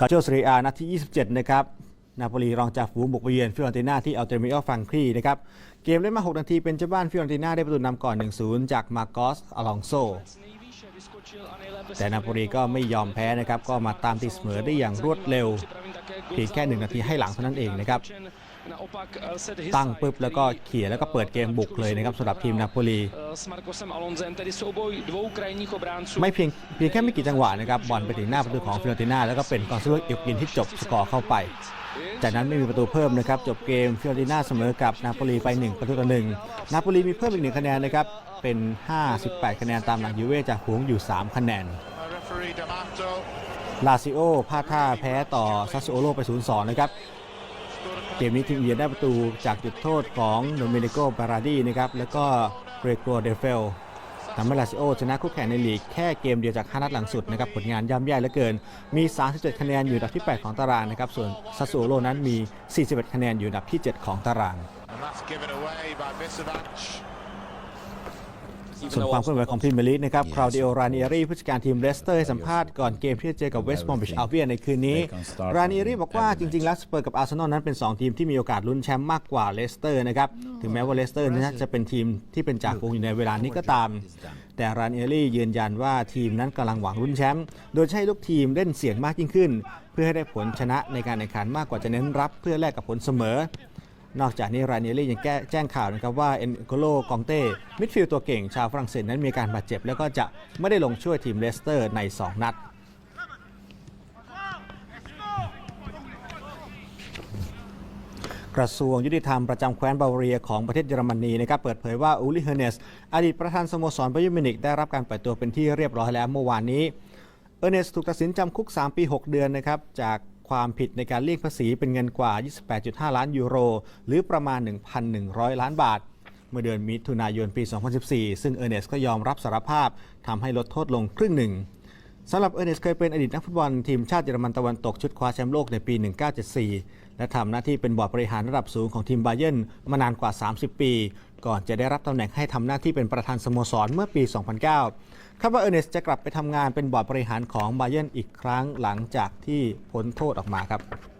กาโจสเรีอานัดที่ 27 นะครับ นาโปลีรองจากฝูงบุกไปเยือนฟิออเรนติน่าที่อัลเตมิโอฟังครีนะครับ เกมเล่นมา 6 นาทีเป็นเจ้าบ้านฟิออเรนติน่าได้ประตูนำก่อน 1-0 จากมาโกสอลองโซ แต่นาโปลีก็ไม่ยอมแพ้นะครับ ก็มาตามตีเสมอได้อย่างรวดเร็วเพียงแค่ 1 นาทีให้หลังเท่านั้นเองนะครับ ตั้งปุ๊บแล้วก็เขี่ยแล้วก็เปิดเกมบุกเลยนะครับสำหรับทีมนาโปลี s Marcosem Alonzem, tedy souboj dvou krajních obránců. ไม่เพียงเพียงแค่ไม่กี่จังหวะนะครับบอลไปถึงหน้าประตูของฟิออเรติน่าแล้วก็เป็นกองซุลเอลกินที่จบสกอร์เข้าไป จากนั้นไม่มีประตูเพิ่มนะครับจบเกมฟิออเรติน่าเสมอกับนาโปลีไป 1 ประตูต่อหนึ่งนาโปลีมีเพิ่มอีกหนึ่งคะแนนนะครับเป็น 58 คะแนนตามหลังยูเว่จากฝูงอยู่ 3 คะแนนลาซิโอพลาดท่าแพ้ต่อซัสโอโลไป 0-2 นะครับเกมนี้ทีมเยือนได้ประตูจากจุดโทษของโดมินิโกบาราดีนะครับแล้วก็ เกรกัวเดเฟลทำให้ลาซิโอชนะคู่แข่งในลีกแค่เกมเดียวจาก 5 นัดหลังสุดนะครับผลงานย่ำแย่เหลือเกิน มี 37 คะแนนอยู่อันดับที่ 8 ของตารางนะครับ ส่วนซัสโอโรนั้นมี 41 คะแนนอยู่อันดับที่ 7 ของตาราง ส่วนความเคลื่อนไหวของพรีเมียร์ลีกนะครับคราวดิโอ รานิเอรีผู้จัดการทีมเลสเตอร์ให้สัมภาษณ์ก่อนเกมที่จะเจอกับเวสต์บอมบิชอัลเวียนในคืนนี้ รานิเอรีบอกว่าจริงๆแล้วสเปอร์กับอาร์เซนอลนั้นเป็น 2 ทีมที่มีโอกาสลุ้นแชมป์มากกว่าเลสเตอร์นะครับถึงแม้ว่าเลสเตอร์นั้นจะเป็นทีมที่เป็นจ่าฝูงอยู่ในเวลานี้ก็ตาม แต่รานิเอรียืนยันว่าทีมนั้นกำลังหวังลุ้นแชมป์โดยใช้ลูกทีมเล่นเสียงมากยิ่งขึ้น เพื่อให้ได้ผลชนะในการแข่งขันมากกว่าจะเน้นรับ เพื่อแลกกับผลเสมอ นอกจากนี้รานเอลี่ยังแแจ้งข่าวนะครับว่าเอ็นโกโลกองเต้มิดฟิลด์ตัวเก่งชาวฝรั่งเศสนั้นมีการบาดเจ็บ แล้วก็จะไม่ได้ลงช่วยทีมเลสเตอร์ใน 2 นัดกระทรวงยุติธรรมประจำแคว้นบาวาเรียของประเทศเยอรมนีนะครับเปิดเผยว่าอูลิเฮเนส อดีตประธานสโมสรบาเยร์มินิกได้รับการปล่อยตัวเป็นที่เรียบร้อยแล้วเมื่อวานนี้ เอเนสถูกตัดสินจำคุก 3 ปี 6 เดือนนะครับจาก ความผิดในการเลี่ยงภาษีเป็นเงินกว่า 28.5 ล้านยูโร หรือประมาณ 1,100 ล้านบาท เมื่อเดือนมิถุนายนปี 2014 ซึ่งเออร์เนสก็ยอมรับสารภาพทำให้ลดโทษลงครึ่งหนึ่ง สำหรับเออร์เนสเคยเป็นอดีตนักฟุตบอลทีมชาติเยอรมันตะวันตกชุดคว้าแชมป์โลกในปี 1974 และทำหน้าที่เป็นบอร์ดบริหารระดับสูงของทีมบาเยิร์นมานานกว่า 30 ปี ก่อนจะได้รับตำแหน่งให้ทำหน้าที่เป็นประธานสโมสรเมื่อปี 2009 คาดว่าเออร์เนสจะกลับไปทำงานเป็นบอร์ดบริหารของบาเยิร์นอีกครั้งหลังจากที่พ้นโทษออกมาครับ